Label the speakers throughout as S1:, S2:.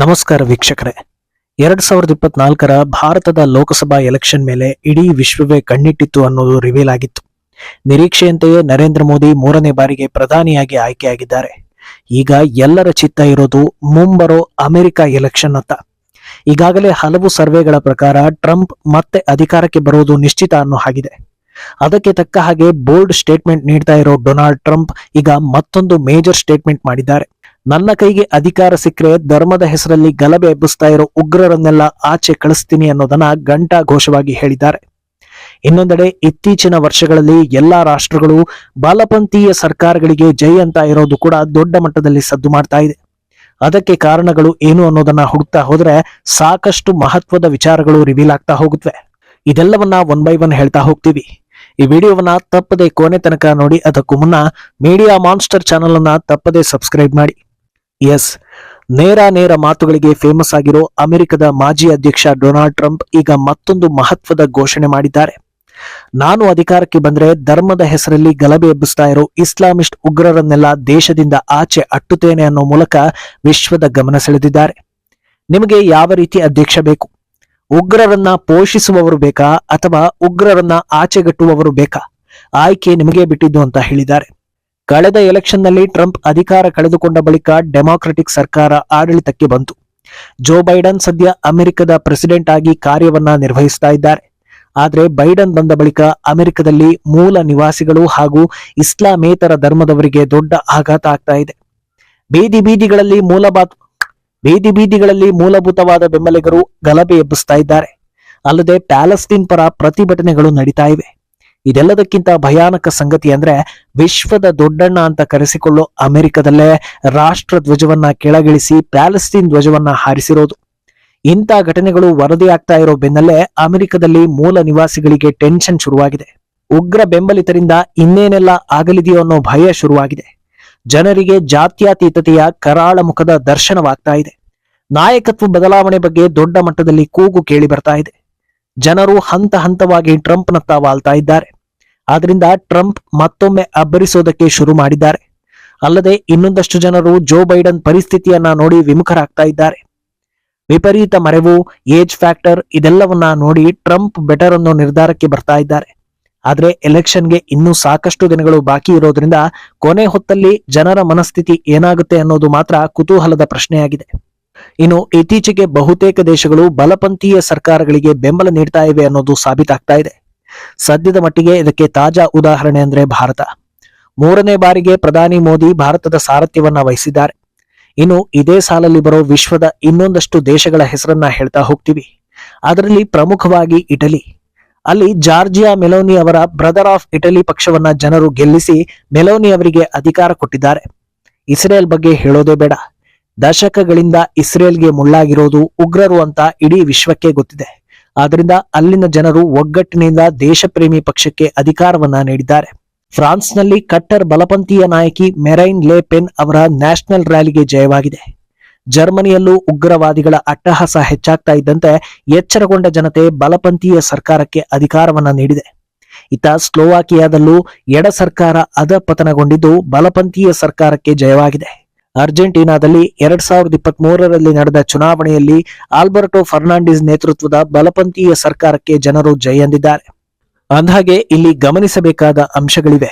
S1: ನಮಸ್ಕಾರ ವೀಕ್ಷಕರೇ. ಎರಡ್ ಸಾವಿರದ ಇಪ್ಪತ್ನಾಲ್ಕರ ಭಾರತದ ಲೋಕಸಭಾ ಎಲೆಕ್ಷನ್ ಮೇಲೆ ಇಡೀ ವಿಶ್ವವೇ ಕಣ್ಣಿಟ್ಟಿತ್ತು ಅನ್ನೋದು ರಿವೀಲ್ ಆಗಿತ್ತು. ನಿರೀಕ್ಷೆಯಂತೆಯೇ ನರೇಂದ್ರ ಮೋದಿ ಮೂರನೇ ಬಾರಿಗೆ ಪ್ರಧಾನಿಯಾಗಿ ಆಯ್ಕೆಯಾಗಿದ್ದಾರೆ. ಈಗ ಎಲ್ಲರ ಚಿತ್ತ ಇರೋದು ಮುಂಬರೋ ಅಮೆರಿಕ ಎಲೆಕ್ಷನ್ ಅತ್ತ ಈಗಾಗಲೇ ಹಲವು ಸರ್ವೆಗಳ ಪ್ರಕಾರ ಟ್ರಂಪ್ ಮತ್ತೆ ಅಧಿಕಾರಕ್ಕೆ ಬರುವುದು ನಿಶ್ಚಿತ ಅನ್ನೋ ಹಾಗಿದೆ. ಅದಕ್ಕೆ ತಕ್ಕ ಹಾಗೆ ಬೋಲ್ಡ್ ಸ್ಟೇಟ್ಮೆಂಟ್ ನೀಡ್ತಾ ಇರೋ ಡೊನಾಲ್ಡ್ ಟ್ರಂಪ್ ಈಗ ಮತ್ತೊಂದು ಮೇಜರ್ ಸ್ಟೇಟ್ಮೆಂಟ್ ಮಾಡಿದ್ದಾರೆ. ನನ್ನ ಕೈಗೆ ಅಧಿಕಾರ ಸಿಕ್ಕರೆ ಧರ್ಮದ ಹೆಸರಲ್ಲಿ ಗಲಭೆ ಎಬ್ಬಿಸ್ತಾ ಇರೋ ಉಗ್ರರನ್ನೆಲ್ಲ ಆಚೆ ಕಳಿಸ್ತೀನಿ ಅನ್ನೋದನ್ನ ಗಂಟಾ ಘೋಷವಾಗಿ ಹೇಳಿದ್ದಾರೆ. ಇನ್ನೊಂದೆಡೆ ಇತ್ತೀಚಿನ ವರ್ಷಗಳಲ್ಲಿ ಎಲ್ಲಾ ರಾಷ್ಟ್ರಗಳು ಬಾಲಪಂಥೀಯ ಸರ್ಕಾರಗಳಿಗೆ ಜೈ ಅಂತ ಇರೋದು ಕೂಡ ದೊಡ್ಡ ಮಟ್ಟದಲ್ಲಿ ಸದ್ದು ಮಾಡ್ತಾ ಇದೆ. ಅದಕ್ಕೆ ಕಾರಣಗಳು ಏನು ಅನ್ನೋದನ್ನ ಹುಡುಕ್ತಾ ಹೋದ್ರೆ ಸಾಕಷ್ಟು ಮಹತ್ವದ ವಿಚಾರಗಳು ರಿವೀಲ್ ಆಗ್ತಾ ಹೋಗುತ್ತವೆ ಇದೆಲ್ಲವನ್ನ ಒನ್ ಬೈ ಒನ್ ಹೇಳ್ತಾ ಹೋಗ್ತೀವಿ. ಈ ವಿಡಿಯೋವನ್ನ ತಪ್ಪದೆ ಕೊನೆ ತನಕ ನೋಡಿ, ಅದಕ್ಕೂ ಮುನ್ನ ಮೀಡಿಯಾ ಮಾನ್ಸ್ಟರ್ ಚಾನೆಲ್ ಅನ್ನ ತಪ್ಪದೆ ಸಬ್ಸ್ಕ್ರೈಬ್ ಮಾಡಿ. ಎಸ್. ನೇರ ನೇರ ಮಾತುಗಳಿಗೆ ಫೇಮಸ್ ಆಗಿರೋ ಅಮೆರಿಕದ ಮಾಜಿ ಅಧ್ಯಕ್ಷ ಡೊನಾಲ್ಡ್ ಟ್ರಂಪ್ ಈಗ ಮತ್ತೊಂದು ಮಹತ್ವದ ಘೋಷಣೆ ಮಾಡಿದ್ದಾರೆ. ನಾನು ಅಧಿಕಾರಕ್ಕೆ ಬಂದ್ರೆ ಧರ್ಮದ ಹೆಸರಲ್ಲಿ ಗಲಭೆ ಎಬ್ಬಿಸ್ತಾ ಇರೋ ಇಸ್ಲಾಮಿಸ್ಟ್ ಉಗ್ರರನ್ನೆಲ್ಲ ದೇಶದಿಂದ ಆಚೆ ಅಟ್ಟುತ್ತೇನೆ ಅನ್ನೋ ಮೂಲಕ ವಿಶ್ವದ ಗಮನ ಸೆಳೆದಿದ್ದಾರೆ. ನಿಮಗೆ ಯಾವ ರೀತಿ ಅಧ್ಯಕ್ಷ ಬೇಕು? ಉಗ್ರರನ್ನ ಪೋಷಿಸುವವರು ಬೇಕಾ ಅಥವಾ ಉಗ್ರರನ್ನ ಆಚೆಗಟ್ಟುವವರು ಬೇಕಾ? ಆಯ್ಕೆ ನಿಮಗೆ ಬಿಟ್ಟಿದ್ದು ಅಂತ ಹೇಳಿದ್ದಾರೆ. ಕಳೆದ ಎಲೆಕ್ಷನ್ನಲ್ಲಿ ಟ್ರಂಪ್ ಅಧಿಕಾರ ಕಳೆದುಕೊಂಡ ಬಳಿಕ ಡೆಮಾಕ್ರೆಟಿಕ್ ಸರ್ಕಾರ ಆಡಳಿತಕ್ಕೆ ಬಂತು. ಜೋ ಬೈಡನ್ ಸದ್ಯ ಅಮೆರಿಕದ ಪ್ರೆಸಿಡೆಂಟ್ ಆಗಿ ಕಾರ್ಯವನ್ನ ನಿರ್ವಹಿಸ್ತಾ ಇದ್ದಾರೆ. ಆದರೆ ಬೈಡನ್ ಬಂದ ಬಳಿಕ ಅಮೆರಿಕದಲ್ಲಿ ಮೂಲ ನಿವಾಸಿಗಳು ಹಾಗೂ ಇಸ್ಲಾಮೇತರ ಧರ್ಮದವರಿಗೆ ದೊಡ್ಡ ಆಘಾತ ಆಗ್ತಾ ಇದೆ. ಬೀದಿ ಬೀದಿಗಳಲ್ಲಿ ಮೂಲಭಾತ್, ಬೀದಿ ಬೀದಿಗಳಲ್ಲಿ ಮೂಲಭೂತವಾದ ಬೆಂಬಲಿಗರು ಗಲಭೆ ಎಬ್ಬಿಸ್ತಾ ಇದ್ದಾರೆ. ಅಲ್ಲದೆ ಪ್ಯಾಲೆಸ್ತೀನ್ ಪರ ಪ್ರತಿಭಟನೆಗಳು ನಡೀತಾ ಇವೆ. ಇದೆಲ್ಲದಕ್ಕಿಂತ ಭಯಾನಕ ಸಂಗತಿ ಅಂದ್ರೆ ವಿಶ್ವದ ದೊಡ್ಡಣ್ಣ ಅಂತ ಕರೆಸಿಕೊಳ್ಳೋ ಅಮೆರಿಕದಲ್ಲೇ ರಾಷ್ಟ್ರ ಧ್ವಜವನ್ನ ಕೆಳಗಿಳಿಸಿ ಪ್ಯಾಲೆಸ್ತೀನ್ ಧ್ವಜವನ್ನ ಹಾರಿಸಿರೋದು. ಇಂಥ ಘಟನೆಗಳು ವರದಿಯಾಗ್ತಾ ಇರೋ ಬೆನ್ನಲ್ಲೇ ಅಮೆರಿಕದಲ್ಲಿ ಮೂಲ ನಿವಾಸಿಗಳಿಗೆ ಟೆನ್ಷನ್ ಶುರುವಾಗಿದೆ. ಉಗ್ರ ಬೆಂಬಲಿತರಿಂದ ಇನ್ನೇನೆಲ್ಲ ಆಗಲಿದೆಯೋ ಅನ್ನೋ ಭಯ ಶುರುವಾಗಿದೆ. ಜನರಿಗೆ ಜಾತ್ಯತೀತತೆಯ ಕರಾಳ ಮುಖದ ದರ್ಶನವಾಗ್ತಾ ಇದೆ. ನಾಯಕತ್ವ ಬದಲಾವಣೆ ಬಗ್ಗೆ ದೊಡ್ಡ ಮಟ್ಟದಲ್ಲಿ ಕೂಗು ಕೇಳಿ ಬರ್ತಾ ಇದೆ. ಜನರು ಹಂತ ಹಂತವಾಗಿ ಟ್ರಂಪ್ನತ್ತ ವಾಲ್ತಾ ಇದ್ದಾರೆ. ಆದ್ರಿಂದ ಟ್ರಂಪ್ ಮತ್ತೊಮ್ಮೆ ಅಬ್ಬರಿಸೋದಕ್ಕೆ ಶುರು ಮಾಡಿದ್ದಾರೆ. ಅಲ್ಲದೆ ಇನ್ನೊಂದಷ್ಟು ಜನರು ಜೋ ಬೈಡನ್ ಪರಿಸ್ಥಿತಿಯನ್ನ ನೋಡಿ ವಿಮುಖರಾಗ್ತಾ ಇದ್ದಾರೆ. ವಿಪರೀತ ಮರೆವು, ಏಜ್ ಫ್ಯಾಕ್ಟರ್ ಇದೆಲ್ಲವನ್ನ ನೋಡಿ ಟ್ರಂಪ್ ಬೆಟರ್ ಅನ್ನೋ ನಿರ್ಧಾರಕ್ಕೆ ಬರ್ತಾ ಇದ್ದಾರೆ. ಆದ್ರೆ ಎಲೆಕ್ಷನ್ಗೆ ಇನ್ನೂ ಸಾಕಷ್ಟು ದಿನಗಳು ಬಾಕಿ ಇರೋದ್ರಿಂದ ಕೊನೆ ಹೊತ್ತಲ್ಲಿ ಜನರ ಮನಸ್ಥಿತಿ ಏನಾಗುತ್ತೆ ಅನ್ನೋದು ಮಾತ್ರ ಕುತೂಹಲದ ಪ್ರಶ್ನೆಯಾಗಿದೆ. ಇನ್ನು ಇತ್ತೀಚೆಗೆ ಬಹುತೇಕ ದೇಶಗಳು ಬಲಪಂಥೀಯ ಸರ್ಕಾರಗಳಿಗೆ ಬೆಂಬಲ ನೀಡ್ತಾ ಇವೆ ಅನ್ನೋದು ಸಾಬೀತಾಗ್ತಾ ಇದೆ. ಸದ್ಯದ ಮಟ್ಟಿಗೆ ಇದಕ್ಕೆ ತಾಜಾ ಉದಾಹರಣೆ ಅಂದ್ರೆ ಭಾರತ. ಮೂರನೇ ಬಾರಿಗೆ ಪ್ರಧಾನಿ ಮೋದಿ ಭಾರತದ ಸಾರಥ್ಯವನ್ನ ವಹಿಸಿದ್ದಾರೆ. ಇನ್ನು ಇದೇ ಸಾಲಲ್ಲಿ ಬರೋ ವಿಶ್ವದ ಇನ್ನೊಂದಷ್ಟು ದೇಶಗಳ ಹೆಸರನ್ನ ಹೇಳ್ತಾ ಹೋಗ್ತೀವಿ. ಅದರಲ್ಲಿ ಪ್ರಮುಖವಾಗಿ ಇಟಲಿ. ಅಲ್ಲಿ ಜಾರ್ಜಿಯಾ ಮೆಲೋನಿ ಅವರ ಬ್ರದರ್ ಆಫ್ ಇಟಲಿ ಪಕ್ಷವನ್ನ ಜನರು ಗೆಲ್ಲಿಸಿ ಮೆಲೋನಿ ಅವರಿಗೆ ಅಧಿಕಾರ ಕೊಟ್ಟಿದ್ದಾರೆ. ಇಸ್ರೇಲ್ ಬಗ್ಗೆ ಹೇಳೋದೇ ಬೇಡ. ದಶಕಗಳಿಂದ ಇಸ್ರೇಲ್ಗೆ ಮುಳ್ಳಾಗಿರೋದು ಉಗ್ರರು ಅಂತ ಇಡೀ ವಿಶ್ವಕ್ಕೆ ಗೊತ್ತಿದೆ. ಆದ್ರಿಂದ ಅಲ್ಲಿನ ಜನರು ಒಗ್ಗಟ್ಟಿನಿಂದ ದೇಶಪ್ರೇಮಿ ಪಕ್ಷಕ್ಕೆ ಅಧಿಕಾರವನ್ನ ನೀಡಿದ್ದಾರೆ. ಫ್ರಾನ್ಸ್ನಲ್ಲಿ ಕಟ್ಟರ್ ಬಲಪಂಥೀಯ ನಾಯಕಿ ಮೆರೈನ್ ಲೇ ಪೆನ್ ಅವರ ನ್ಯಾಷನಲ್ ರ್ಯಾಲಿಗೆ ಜಯವಾಗಿದೆ. ಜರ್ಮನಿಯಲ್ಲೂ ಉಗ್ರವಾದಿಗಳ ಅಟ್ಟಹಾಸ ಹೆಚ್ಚಾಗ್ತಾ ಇದ್ದಂತೆ ಎಚ್ಚರಗೊಂಡ ಜನತೆ ಬಲಪಂಥೀಯ ಸರ್ಕಾರಕ್ಕೆ ಅಧಿಕಾರವನ್ನ ನೀಡಿದೆ. ಇತ್ತ ಸ್ಲೋವಾಕಿಯಾದಲ್ಲೂ ಎಡ ಸರ್ಕಾರ ಅಧಪತನಗೊಂಡಿದ್ದು ಬಲಪಂಥೀಯ ಸರ್ಕಾರಕ್ಕೆ ಜಯವಾಗಿದೆ. ಅರ್ಜೆಂಟೀನಾದಲ್ಲಿ ಎರಡ್ ಸಾವಿರದ ಇಪ್ಪತ್ತ್ ಮೂರರಲ್ಲಿ ನಡೆದ ಚುನಾವಣೆಯಲ್ಲಿ ಆಲ್ಬರ್ಟೋ ಫರ್ನಾಂಡಿಸ್ ನೇತೃತ್ವದ ಬಲಪಂಥೀಯ ಸರ್ಕಾರಕ್ಕೆ ಜನರು ಜಯ ಎಂದಿದ್ದಾರೆ ಅಂದಹಾಗೆ, ಇಲ್ಲಿ ಗಮನಿಸಬೇಕಾದ ಅಂಶಗಳಿವೆ.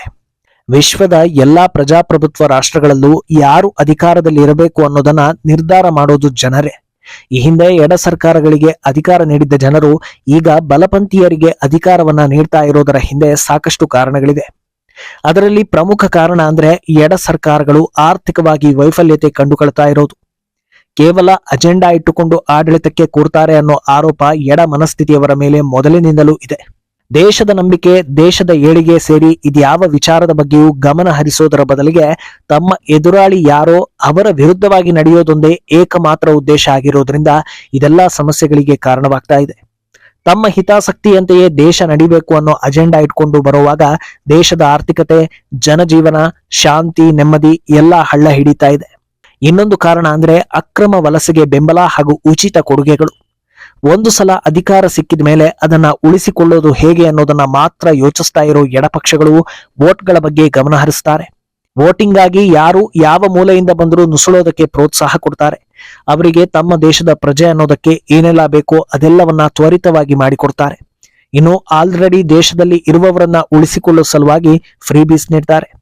S1: ವಿಶ್ವದ ಎಲ್ಲಾ ಪ್ರಜಾಪ್ರಭುತ್ವ ರಾಷ್ಟ್ರಗಳಲ್ಲೂ ಯಾರು ಅಧಿಕಾರದಲ್ಲಿ ಇರಬೇಕು ಅನ್ನೋದನ್ನ ನಿರ್ಧಾರ ಮಾಡೋದು ಜನರೇ. ಈ ಹಿಂದೆ ಎಡ ಸರ್ಕಾರಗಳಿಗೆ ಅಧಿಕಾರ ನೀಡಿದ್ದ ಜನರು ಈಗ ಬಲಪಂಥೀಯರಿಗೆ ಅಧಿಕಾರವನ್ನ ನೀಡ್ತಾ ಇರೋದರ ಹಿಂದೆ ಸಾಕಷ್ಟು ಕಾರಣಗಳಿವೆ. ಅದರಲ್ಲಿ ಪ್ರಮುಖ ಕಾರಣ ಅಂದ್ರೆ ಎಡ ಸರ್ಕಾರಗಳು ಆರ್ಥಿಕವಾಗಿ ವೈಫಲ್ಯತೆ ಕಂಡುಕೊಳ್ತಾ ಇರೋದು. ಕೇವಲ ಅಜೆಂಡಾ ಇಟ್ಟುಕೊಂಡು ಆಡಳಿತಕ್ಕೆ ಕೂರ್ತಾರೆ ಅನ್ನೋ ಆರೋಪ ಎಡ ಮನಸ್ಥಿತಿಯವರ ಮೇಲೆ ಮೊದಲಿನಿಂದಲೂ ಇದೆ. ದೇಶದ ನಂಬಿಕೆ, ದೇಶದ ಏಳಿಗೆ ಸೇರಿ ಇದ್ಯಾವ ವಿಚಾರದ ಬಗ್ಗೆಯೂ ಗಮನ ಹರಿಸೋದರ ಬದಲಿಗೆ ತಮ್ಮ ಎದುರಾಳಿ ಯಾರೋ ಅವರ ವಿರುದ್ಧವಾಗಿ ನಡೆಯೋದೊಂದೇ ಏಕಮಾತ್ರ ಉದ್ದೇಶ ಆಗಿರೋದ್ರಿಂದ ಇದೆಲ್ಲಾ ಸಮಸ್ಯೆಗಳಿಗೆ ಕಾರಣವಾಗ್ತಾ ಇದೆ. ತಮ್ಮ ಹಿತಾಸಕ್ತಿಯಂತೆಯೇ ದೇಶ ನಡಿಬೇಕು ಅನ್ನೋ ಅಜೆಂಡಾ ಇಟ್ಕೊಂಡು ಬರುವಾಗ ದೇಶದ ಆರ್ಥಿಕತೆ, ಜನಜೀವನ, ಶಾಂತಿ, ನೆಮ್ಮದಿ ಎಲ್ಲ ಹಳ್ಳ ಹಿಡಿತಾ ಇದೆ. ಇನ್ನೊಂದು ಕಾರಣ ಅಂದ್ರೆ ಅಕ್ರಮ ವಲಸೆಗೆ ಬೆಂಬಲ ಹಾಗೂ ಉಚಿತ ಕೊಡುಗೆಗಳು. ಒಂದು ಸಲ ಅಧಿಕಾರ ಸಿಕ್ಕಿದ ಮೇಲೆ ಅದನ್ನ ಉಳಿಸಿಕೊಳ್ಳೋದು ಹೇಗೆ ಅನ್ನೋದನ್ನ ಮಾತ್ರ ಯೋಚಿಸ್ತಾ ಇರೋ ಎಡಪಕ್ಷಗಳು ವೋಟ್ಗಳ ಬಗ್ಗೆ ಗಮನ ಹರಿಸ್ತಾರೆ ವೋಟಿಂಗ್ ಆಗಿ ಯಾರು ಯಾವ ಮೂಲೆಯಿಂದ ಬಂದರೂ ನುಸುಳೋದಕ್ಕೆ ಪ್ರೋತ್ಸಾಹ ಕೊಡ್ತಾರೆ. ಅವರಿಗೆ ತಮ್ಮ ದೇಶದ ಪ್ರಜೆ ಅನ್ನೋದಕ್ಕೆ ಏನೆಲ್ಲ ಬೇಕೋ ಅದೆಲ್ಲವನ್ನ ತ್ವರಿತವಾಗಿ ಮಾಡಿಕೊಡ್ತಾರೆ. ಇನ್ನು ಆಲ್ರೆಡಿ ದೇಶದಲ್ಲಿ ಇರುವವರನ್ನ ಉಳಿಸಿಕೊಳ್ಳುವ ಸಲುವಾಗಿ ಫ್ರೀಬೀಸ್ ನೀಡ್ತಾರೆ.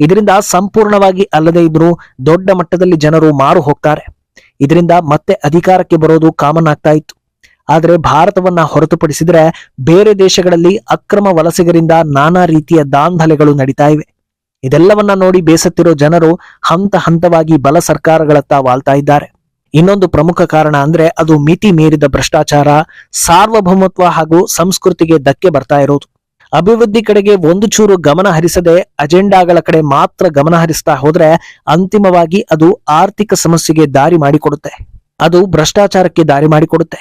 S1: ಇದರಿಂದ ಸಂಪೂರ್ಣವಾಗಿ ಅಲ್ಲದೆ ಇದ್ರೂ ದೊಡ್ಡ ಮಟ್ಟದಲ್ಲಿ ಜನರು ಮಾರು ಹೋಗ್ತಾರೆ. ಇದರಿಂದ ಮತ್ತೆ ಅಧಿಕಾರಕ್ಕೆ ಬರೋದು ಕಾಮನ್ ಆಗ್ತಾ ಇತ್ತು. ಆದರೆ ಭಾರತವನ್ನ ಹೊರತುಪಡಿಸಿದ್ರೆ ಬೇರೆ ದೇಶಗಳಲ್ಲಿ ಅಕ್ರಮ ವಲಸಿಗರಿಂದ ನಾನಾ ರೀತಿಯ ದಾಂಧಲೆಗಳು ನಡೀತಾ ಇವೆ. ಇದೆಲ್ಲವನ್ನ ನೋಡಿ ಬೇಸತ್ತಿರೋ ಜನರು ಹಂತ ಹಂತವಾಗಿ ಬಲ ಸರ್ಕಾರಗಳತ್ತ ವಾಳ್ತಾ ಇದ್ದಾರೆ. ಇನ್ನೊಂದು ಪ್ರಮುಖ ಕಾರಣ ಅಂದ್ರೆ ಅದು ಮಿತಿ ಮೀರಿದ ಭ್ರಷ್ಟಾಚಾರ, ಸಾರ್ವಭೌಮತ್ವ ಹಾಗೂ ಸಂಸ್ಕೃತಿಗೆ ಧಕ್ಕೆ ಬರ್ತಾ ಇರೋದು. ಅಭಿವೃದ್ಧಿ ಕಡೆಗೆ ಒಂದು ಚೂರು ಗಮನ ಹರಿಸದೆ ಅಜೆಂಡಾಗಳ ಕಡೆ ಮಾತ್ರ ಗಮನ ಹರಿಸ್ತಾ ಹೋದ್ರೆ ಅಂತಿಮವಾಗಿ ಅದು ಆರ್ಥಿಕ ಸಮಸ್ಯೆಗೆ ದಾರಿ ಮಾಡಿಕೊಡುತ್ತೆ. ಅದು ಭ್ರಷ್ಟಾಚಾರಕ್ಕೆ ದಾರಿ ಮಾಡಿಕೊಡುತ್ತೆ.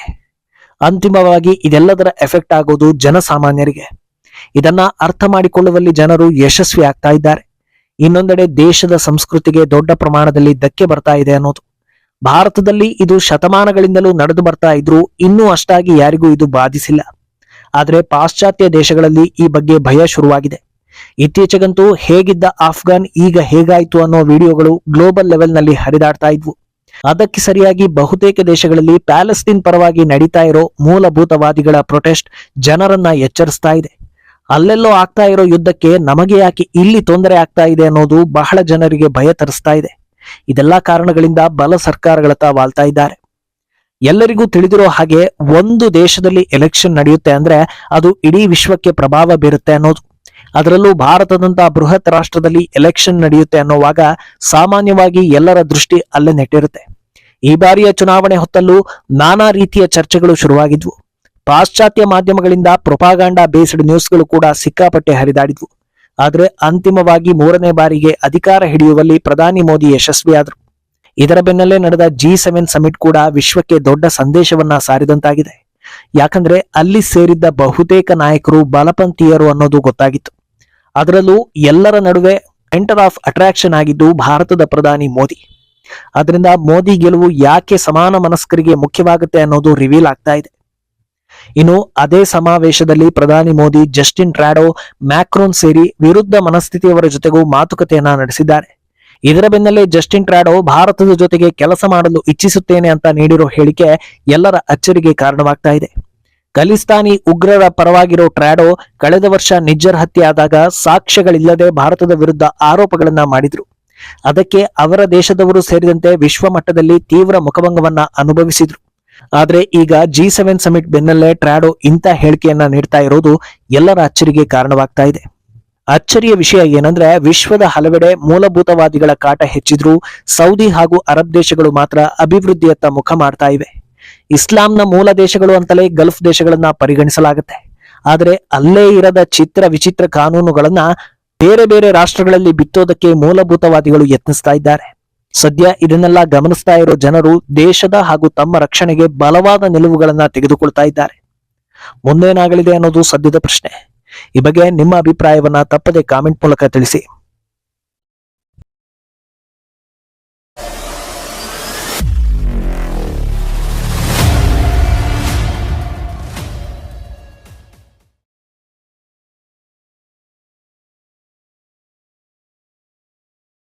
S1: ಅಂತಿಮವಾಗಿ ಇದೆಲ್ಲದರ ಎಫೆಕ್ಟ್ ಆಗೋದು ಜನಸಾಮಾನ್ಯರಿಗೆ. ಇದನ್ನ ಅರ್ಥ ಮಾಡಿಕೊಳ್ಳುವಲ್ಲಿ ಜನರು ಯಶಸ್ವಿ ಆಗ್ತಾ ಇದ್ದಾರೆ. ಇನ್ನೊಂದೆಡೆ ದೇಶದ ಸಂಸ್ಕೃತಿಗೆ ದೊಡ್ಡ ಪ್ರಮಾಣದಲ್ಲಿ ಧಕ್ಕೆ ಬರ್ತಾ ಇದೆ ಅನ್ನೋದು. ಭಾರತದಲ್ಲಿ ಇದು ಶತಮಾನಗಳಿಂದಲೂ ನಡೆದು ಬರ್ತಾ ಇದ್ರು ಇನ್ನೂ ಅಷ್ಟಾಗಿ ಯಾರಿಗೂ ಇದು ಬಾಧಿಸಿಲ್ಲ. ಆದರೆ ಪಾಶ್ಚಾತ್ಯ ದೇಶಗಳಲ್ಲಿ ಈ ಬಗ್ಗೆ ಭಯ ಶುರುವಾಗಿದೆ. ಇತ್ತೀಚೆಗಂತೂ ಹೇಗಿದ್ದ ಆಫ್ಘಾನ್ ಈಗ ಹೇಗಾಯಿತು ಅನ್ನೋ ವಿಡಿಯೋಗಳು ಗ್ಲೋಬಲ್ ಲೆವೆಲ್ನಲ್ಲಿ ಹರಿದಾಡ್ತಾ ಇದ್ವು. ಅದಕ್ಕೆ ಸರಿಯಾಗಿ ಬಹುತೇಕ ದೇಶಗಳಲ್ಲಿ ಪ್ಯಾಲೆಸ್ತೀನ್ ಪರವಾಗಿ ನಡೀತಾ ಇರೋ ಮೂಲಭೂತವಾದಿಗಳ ಪ್ರೊಟೆಸ್ಟ್ ಜನರನ್ನ ಎಚ್ಚರಿಸ್ತಾ ಇದೆ. ಅಲ್ಲೆಲ್ಲೋ ಆಗ್ತಾ ಇರೋ ಯುದ್ಧಕ್ಕೆ ನಮಗೆ ಯಾಕೆ ಇಲ್ಲಿ ತೊಂದರೆ ಆಗ್ತಾ ಇದೆ ಅನ್ನೋದು ಬಹಳ ಜನರಿಗೆ ಭಯ ತರಿಸ್ತಾ ಇದೆ. ಇದೆಲ್ಲಾ ಕಾರಣಗಳಿಂದ ಬಲ ಸರ್ಕಾರಗಳತ್ತ ವಾಲ್ತಾ ಇದ್ದಾರೆ. ಎಲ್ಲರಿಗೂ ತಿಳಿದಿರೋ ಹಾಗೆ ಒಂದು ದೇಶದಲ್ಲಿ ಎಲೆಕ್ಷನ್ ನಡೆಯುತ್ತೆ ಅಂದ್ರೆ ಅದು ಇಡೀ ವಿಶ್ವಕ್ಕೆ ಪ್ರಭಾವ ಬೀರುತ್ತೆ ಅನ್ನೋದು. ಅದರಲ್ಲೂ ಭಾರತದಂತ ಬೃಹತ್ ರಾಷ್ಟ್ರದಲ್ಲಿ ಎಲೆಕ್ಷನ್ ನಡೆಯುತ್ತೆ ಅನ್ನೋವಾಗ ಸಾಮಾನ್ಯವಾಗಿ ಎಲ್ಲರ ದೃಷ್ಟಿ ಅಲ್ಲೇ ನೆಟ್ಟಿರುತ್ತೆ. ಈ ಬಾರಿಯ ಚುನಾವಣೆ ಹೊತ್ತಲ್ಲೂ ನಾನಾ ರೀತಿಯ ಚರ್ಚೆಗಳು ಶುರುವಾಗಿದ್ವು. ಪಾಶ್ಚಾತ್ಯ ಮಾಧ್ಯಮಗಳಿಂದ ಪ್ರೊಪಾಗಾಂಡಾ ಬೇಸ್ಡ್ ನ್ಯೂಸ್ಗಳು ಕೂಡ ಸಿಕ್ಕಾಪಟ್ಟೆ ಹರಿದಾಡಿದ್ವು. ಆದ್ರೆ ಅಂತಿಮವಾಗಿ ಮೂರನೇ ಬಾರಿಗೆ ಅಧಿಕಾರ ಹಿಡಿಯುವಲ್ಲಿ ಪ್ರಧಾನಿ ಮೋದಿ ಯಶಸ್ವಿಯಾದರು ಇದರ ಬೆನ್ನಲ್ಲೇ ನಡೆದ ಜಿ ಸೆವೆನ್ ಸಮಿಟ್ ಕೂಡ ವಿಶ್ವಕ್ಕೆ ದೊಡ್ಡ ಸಂದೇಶವನ್ನ ಸಾರಿದಂತಾಗಿದೆ. ಯಾಕಂದ್ರೆ ಅಲ್ಲಿ ಸೇರಿದ್ದ ಬಹುತೇಕ ನಾಯಕರು ಬಲಪಂಥೀಯರು ಅನ್ನೋದು ಗೊತ್ತಾಗಿತ್ತು. ಅದರಲ್ಲೂ ಎಲ್ಲರ ನಡುವೆ ಸೆಂಟರ್ ಆಫ್ ಅಟ್ರಾಕ್ಷನ್ ಆಗಿದ್ದು ಭಾರತದ ಪ್ರಧಾನಿ ಮೋದಿ. ಅದರಿಂದ ಮೋದಿ ಗೆಲುವು ಯಾಕೆ ಸಮಾನ ಮನಸ್ಕರಿಗೆ ಮುಖ್ಯವಾಗುತ್ತೆ ಅನ್ನೋದು ರಿವೀಲ್ ಆಗ್ತಾ ಇದೆ. ಇನ್ನು ಅದೇ ಸಮಾವೇಶದಲ್ಲಿ ಪ್ರಧಾನಿ ಮೋದಿ, ಜಸ್ಟಿನ್ ಟ್ರಾಡೋ, ಮ್ಯಾಕ್ರೋನ್ ಸೇರಿ ವಿರುದ್ಧ ಮನಸ್ಥಿತಿಯವರ ಜೊತೆಗೂ ಮಾತುಕತೆಯನ್ನ ನಡೆಸಿದ್ದಾರೆ. ಇದರ ಬೆನ್ನಲ್ಲೇ ಜಸ್ಟಿನ್ ಟ್ರಾಡೋ ಭಾರತದ ಜೊತೆಗೆ ಕೆಲಸ ಮಾಡಲು ಇಚ್ಛಿಸುತ್ತೇನೆ ಅಂತ ನೀಡಿರೋ ಹೇಳಿಕೆ ಎಲ್ಲರ ಅಚ್ಚರಿಗೆ ಕಾರಣವಾಗ್ತಾ ಇದೆ. ಖಲಿಸ್ತಾನಿ ಉಗ್ರರ ಪರವಾಗಿರೋ ಟ್ರಾಡೋ ಕಳೆದ ವರ್ಷ ನಿಜ್ಜರ್ ಹತ್ಯೆ ಸಾಕ್ಷ್ಯಗಳಿಲ್ಲದೆ ಭಾರತದ ವಿರುದ್ಧ ಆರೋಪಗಳನ್ನ ಮಾಡಿದ್ರು. ಅದಕ್ಕೆ ಅವರ ದೇಶದವರು ಸೇರಿದಂತೆ ವಿಶ್ವ ಮಟ್ಟದಲ್ಲಿ ತೀವ್ರ ಮುಖಭಂಗವನ್ನ ಅನುಭವಿಸಿದ್ರು. ಆದ್ರೆ ಈಗ ಜಿ ಸೆವೆನ್ ಸಮಿಟ್ ಬೆನ್ನಲ್ಲೇ ಟ್ರಾಡೋ ಇಂಥ ಹೇಳಿಕೆಯನ್ನ ನೀಡ್ತಾ ಇರೋದು ಎಲ್ಲರ ಅಚ್ಚರಿಗೆ ಕಾರಣವಾಗ್ತಾ ಇದೆ. ಅಚ್ಚರಿಯ ವಿಷಯ ಏನಂದ್ರೆ ವಿಶ್ವದ ಹಲವೆಡೆ ಮೂಲಭೂತವಾದಿಗಳ ಕಾಟ ಹೆಚ್ಚಿದ್ರೂ ಸೌದಿ ಹಾಗೂ ಅರಬ್ ದೇಶಗಳು ಮಾತ್ರ ಅಭಿವೃದ್ಧಿಯತ್ತ ಮುಖ ಮಾಡ್ತಾ ಇವೆ. ಇಸ್ಲಾಂನ ಮೂಲ ದೇಶಗಳು ಅಂತಲೇ ಗಲ್ಫ್ ದೇಶಗಳನ್ನ ಪರಿಗಣಿಸಲಾಗುತ್ತೆ. ಆದರೆ ಅಲ್ಲೇ ಇರದ ಚಿತ್ರ ವಿಚಿತ್ರ ಕಾನೂನುಗಳನ್ನ ಬೇರೆ ಬೇರೆ ರಾಷ್ಟ್ರಗಳಲ್ಲಿ ಬಿತ್ತೋದಕ್ಕೆ ಮೂಲಭೂತವಾದಿಗಳು ಯತ್ನಿಸ್ತಾ ಇದ್ದಾರೆ. ಸದ್ಯ ಇದನ್ನೆಲ್ಲ ಗಮನಿಸ್ತಾ ಇರೋ ಜನರು ದೇಶದ ಹಾಗೂ ತಮ್ಮ ರಕ್ಷಣೆಗೆ ಬಲವಾದ ನಿಲುವುಗಳನ್ನ ತೆಗೆದುಕೊಳ್ತಾ ಇದ್ದಾರೆ. ಮುಂದೇನಾಗಲಿದೆ ಅನ್ನೋದು ಸದ್ಯದ ಪ್ರಶ್ನೆ. ಈ ಬಗ್ಗೆ ನಿಮ್ಮ ಅಭಿಪ್ರಾಯವನ್ನ ತಪ್ಪದೆ ಕಾಮೆಂಟ್ ಮೂಲಕ ತಿಳಿಸಿ.